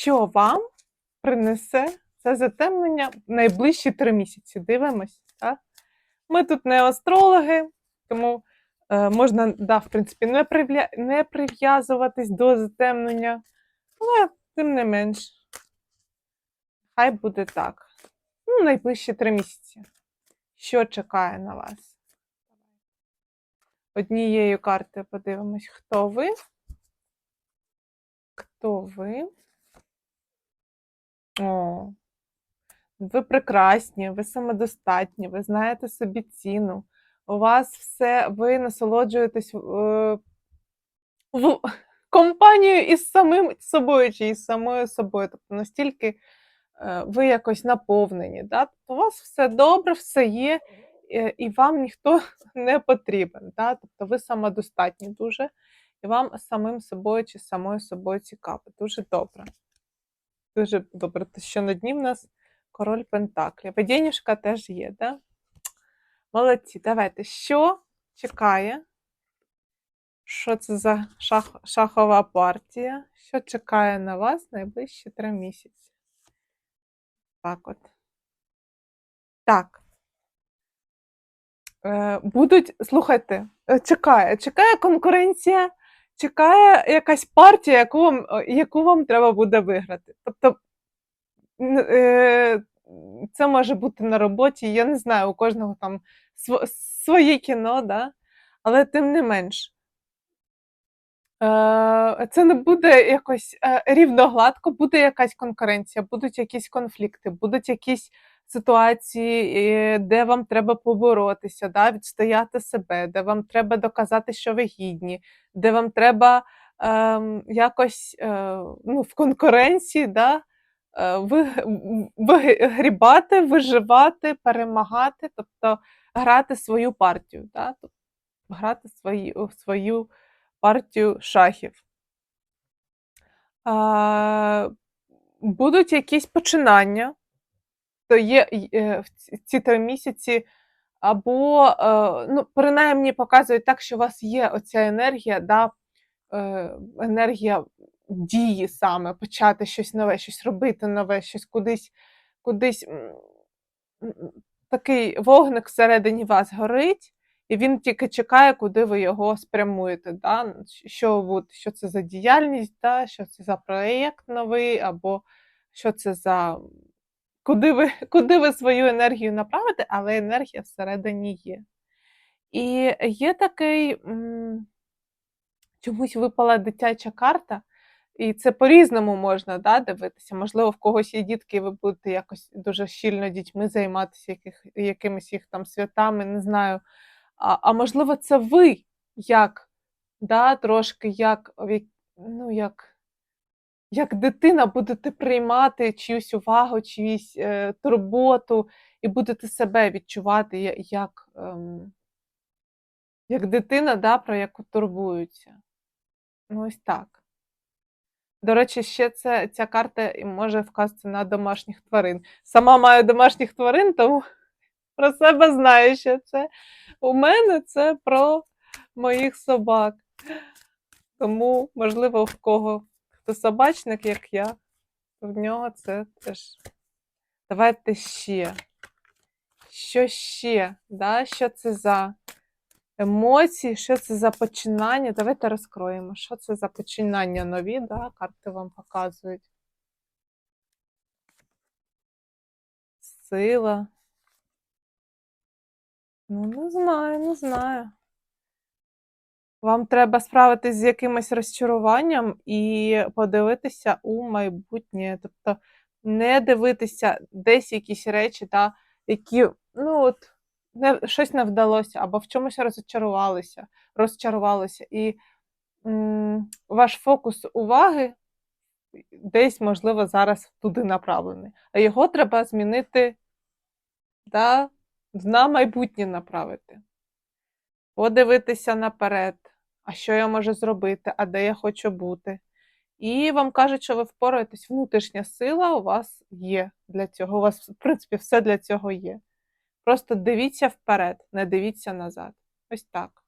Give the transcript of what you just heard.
що вам принесе це затемнення в найближчі три місяці. Дивимось. Так? Ми тут не астрологи, тому е, можна, да, в принципі, не, прив'я... не прив'язуватись до затемнення, але тим не менш, хай буде так. Ну, найближчі три місяці. Що чекає на вас? Однією картою подивимось, хто ви. Хто ви? О, ви прекрасні, ви самодостатні, ви знаєте собі ціну. У вас все, ви насолоджуєтесь е, в компанією із самим собою чи із самою собою. Тобто настільки е, ви якось наповнені. Да? Тобто у вас все добре, все є, е, і вам ніхто не потрібен. Да? Тобто ви самодостатні дуже, і вам самим собою чи самою собою цікаво. Дуже добре. Дуже добре, що на дні в нас король Пентаклів. Денюшка теж є, да? Молодці, давайте. Що чекає? Що це за шах, шахова партія? Що чекає на вас найближчі три місяці? Так от. Так. Е, будуть, слухайте, е, чекає, чекає конкуренція, чекає якась партія, яку вам, яку вам треба буде виграти. Тобто е, це може бути на роботі, я не знаю, у кожного там своє кіно, да? але тим не менш. Е, Це не буде якось е, рівногладко, буде якась конкуренція, будуть якісь конфлікти, будуть якісь ситуації, е, де вам треба поборотися, да, відстояти себе, де вам треба доказати, що ви гідні, де вам треба ем, якось е, ну, в конкуренції да, е, ви, вигрібати, виживати, перемагати, тобто грати свою партію, да, тобто грати свою, свою партію шахів. А, будуть якісь починання, то є е, в ці- три місяці, або, е, ну, принаймні показують так, що у вас є оця енергія, да, е, енергія дії саме, почати щось нове, щось робити нове, щось кудись, кудись такий вогник всередині вас горить, і він тільки чекає, куди ви його спрямуєте. Да? Що, що це за діяльність, да? що це за проєкт новий, або що це за. Куди ви, куди ви свою енергію направите, але енергія всередині є. І є такий, м, чомусь випала дитяча карта, і це по-різному можна да, дивитися. Можливо, в когось є дітки, і ви будете якось дуже щільно дітьми займатися, яких, якимись їх там святами, не знаю. А, а можливо, це ви як, да, трошки як, ну, як, як дитина будете приймати чиюсь увагу, чиюсь е, турботу, і будете себе відчувати як, ем, як дитина, да, про яку турбуються. Ну, ось так. До речі, ще це, ця карта може вказати на домашніх тварин. Сама маю домашніх тварин, тому про себе знаю, що це. У мене це про моїх собак. Тому, можливо, в кого хто собачник, як я, то в нього це теж. Давайте ще. Що ще? Да? Що це за емоції, що це за починання? Давайте розкроємо, що це за починання нові, да? карти вам показують. Сила. Ну, не знаю, не знаю. Вам треба справитись з якимось розчаруванням і подивитися у майбутнє. Тобто не дивитися десь якісь речі, та, які, ну от, не, щось не вдалося, або в чомусь розчарувалися, розчарувалися. І м, ваш фокус уваги десь, можливо, зараз туди направлений. А його треба змінити да, на майбутнє направити. Подивитися наперед, а що я можу зробити, а де я хочу бути. І вам кажуть, що ви впораєтесь, внутрішня сила у вас є для цього. У вас, в принципі, все для цього є. Просто дивіться вперед, не дивіться назад. Ось так.